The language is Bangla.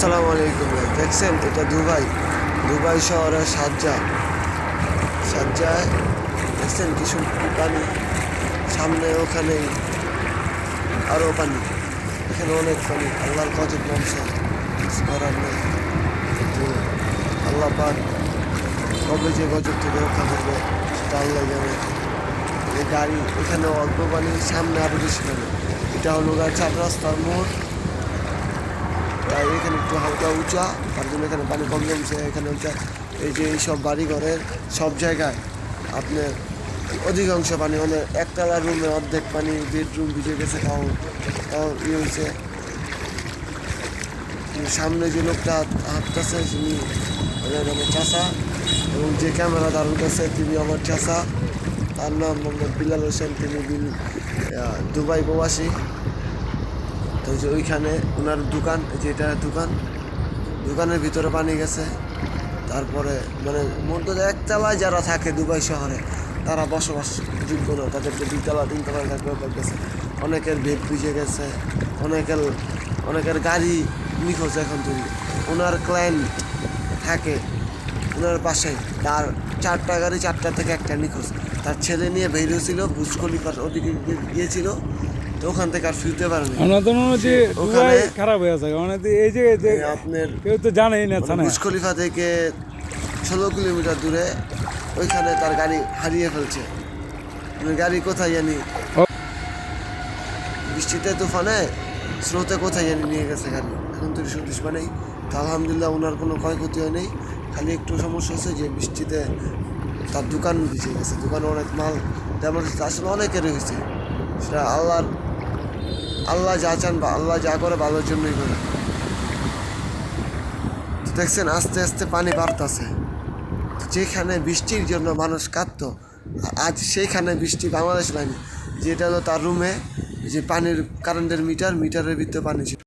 আসসালামু আলাইকুম দেখছেন? এটা দুবাই। দুবাই শহরের সাজ্জা। সাজ্জায় দেখছেন কিছু পানি? সামনে ওখানে আরও পানি। এখানে অনেক পানি। আল্লাহর কত বংশ আল্লাহ পাক কবে যে গজব থেকে রক্ষা করবে, সেটা আল্লাহ জানে। এই গাড়ি, এখানে অল্প পানি, সামনে আরও বেশি পানি। এটা হলো গা চার রাস্তার মোড়। এখানে একটু হালকা উঁচা, তার জন্য এখানে পানি কম জমছে। এখানে উঁচা এই যে এইসব বাড়ি ঘরের সব জায়গায় আপনার অধিকাংশ পানি মানে একতলা রুমে অর্ধেক পানি বেডরুম ভিজে গেছে, তাও তাও ইয়ে হয়েছে। সামনে যে লোকটা হাঁটতেছে তিনি আমার চাষা এবং যে ক্যামেরা ধারণ করছে তিনি আমার চাষা তার নাম মোহাম্মদ বিলাল হোসেন, তিনি দুবাই প্রবাসী। তো যে ওইখানে ওনার দোকান, এই যে এটা দোকান, দোকানের ভিতরে পানি গেছে। তারপরে মানে মধ্যে একতলায় যারা থাকে দুবাই শহরে, তারা বসবাস যোগ্য না, তাদেরকে দুইতলা তিনতলা থাকবে গেছে অনেকের ভেদ ভিজে গেছে, অনেকের অনেকের গাড়ি নিখোঁজ এখন তৈরি। ওনার ক্লায়েন্ট থাকে ওনার পাশে, তার চারটা গাড়ি চারটা থেকে একটা নিখোঁজ। তার ছেলে নিয়ে বেরিয়েছিল বুজ খলিফার ওদিকে গিয়ে- গিয়েছিল তো ওখান থেকে আর ফিরতে পারেনি। আমরা তো মনে যে ওখানে- খারাপ হয়ে আছে। মানে এই যে আপনার কেউ তো জানেই না মানে থানা বুজ খলিফা থেকে ষোলো কিলোমিটার দূরে ওইখানে তার গাড়ি হারিয়ে ফেলছে। মানে গাড়ি কোথায় জানি। বৃষ্টিতে তুফানে স্রোতে কোথায় জানি নিয়ে গেছে গাড়ি। এখন তো সতীশ নেই। তো আলহামদুলিল্লাহ ওনার কোনো ক্ষয়ক্ষতি হয় নেই খালি একটু সমস্যা হচ্ছে যে বৃষ্টিতে তার দোকান ভিজে গেছে। দোকানে অনেক মাল তেমন আসলে অনেকেরই হয়েছে। সেটা আল্লাহর আল্লাহ যা চান বা আল্লাহ যা করে ভালোর জন্যই করে। দেখছেন, আস্তে আস্তে পানি বাড়তেছে। যেখানে বৃষ্টির জন্য মানুষ কাঁদতো, আজ সেইখানে বৃষ্টি বাংলাদেশ লাইনে যেটা হলো তার রুমে যে পানির কারেন্টের মিটার মিটারের ভিতরে পানি ছিল।